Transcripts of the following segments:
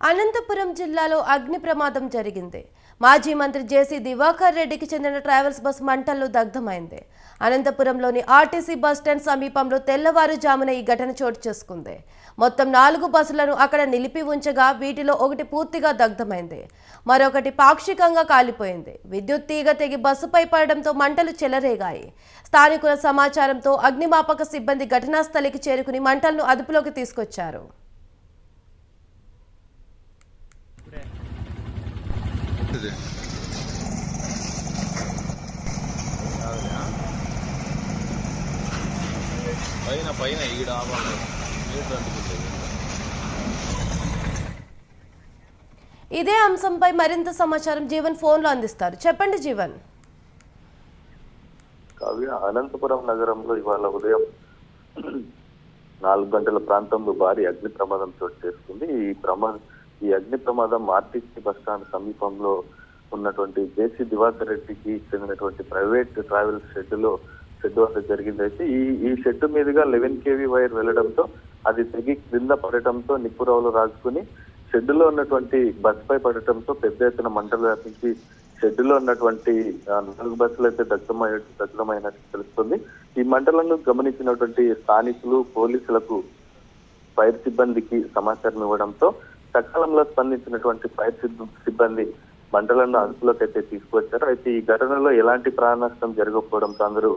అనంతపురం జిల్లాలో అగ్ని ప్రమాదం జరిగింది. మాజీ మంత్రి జేసీ దివాకర్ రెడ్డికి చెందిన ట్రావెల్స్ బస్ మంటల్లో దగ్ధమైంది. అనంతపురంలోని ఆర్టీసీ బస్ స్టాండ్ సమీపంలో తెల్లవారుజామున ఈ ఘటన చోటు చేసుకుంది. మొత్తం నాలుగు బస్సులను అక్కడ నిలిపి ఉంచగా వీటిలో ఒకటి పూర్తిగా దగ్ధమైంది. మరొకటి పాక్షికంగా కాలిపోయింది. విద్యుత్ తీగ తెగి బస్సుపై పడడంతో మంటలు చెలరేగాయి. స్థానికుల సమాచారంతో అగ్నిమాపక సిబ్బంది ఘటనా స్థలికి చేరుకుని మంటలను అదుపులోకి తీసుకొచ్చారు. ఇది పైన పైన ఈడ ఇదే అంశంపై మరింత సమాచారం జీవన్ ఫోన్లో అందిస్తారు. చెప్పండి జీవన్. కావ్య అనంతపురం నగరంలో ఇవాళ ఉదయం నాలుగు గంటల ప్రాంతంలో భారీ అగ్ని ప్రమాదం చోటు చేసుకుంది. ఈ ప్రమాదం ఈ అగ్ని ప్రమాదం ఆర్టీసీ బస్ స్టాండ్ సమీపంలో ఉన్నటువంటి జేసీ దివాకర్ రెడ్డికి చెందినటువంటి ప్రైవేట్ ట్రావెల్ షెడ్లో షెడ్ వద్ద జరిగింది. అయితే ఈ ఈ షెడ్ మీదుగా లెవెన్ కేవీ వైర్ వెళ్ళడంతో అది తెగి క్రింద పడటంతో నిప్పురావులు రాజుకుని షెడ్లో ఉన్నటువంటి బస్ పై పడటంతో పెద్ద ఎత్తున మంటలు వ్యాపించి షెడ్లో ఉన్నటువంటి నాలుగు బస్సులు అయితే దగ్ధమై దగ్ధమైనట్టు తెలుస్తుంది. ఈ మంటలను గమనించినటువంటి స్థానికులు పోలీసులకు ఫైర్ సిబ్బందికి సమాచారం ఇవ్వడంతో సకాలంలో స్పందించినటువంటి ఫైర్ సిబ్బంది మంటలను అదుపులోకి అయితే తీసుకువచ్చారు. అయితే ఈ ఘటనలో ఎలాంటి ప్రాణ నష్టం జరగకపోవడంతో అందరూ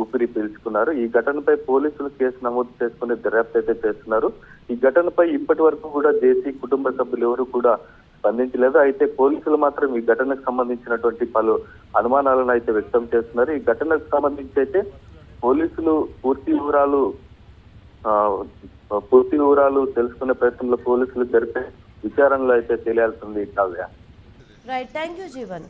ఊపిరి పీల్చుకున్నారు. ఈ ఘటనపై పోలీసులు కేసు నమోదు చేసుకుని దర్యాప్తు అయితే చేస్తున్నారు. ఈ ఘటనపై ఇప్పటి వరకు కూడా జేసీ కుటుంబ సభ్యులు ఎవరు కూడా స్పందించలేదు. అయితే పోలీసులు మాత్రం ఈ ఘటనకు సంబంధించినటువంటి పలు అనుమానాలను అయితే వ్యక్తం చేస్తున్నారు. ఈ ఘటనకు సంబంధించి అయితే పోలీసులు పూర్తి వివరాలు పూర్తి వివరాలు తెలుసుకునే ప్రయత్నంలో పోలీసులు జరిపే విచారణలో అయితే తెలియాల్సింది Kavya. Right thank you Jeevan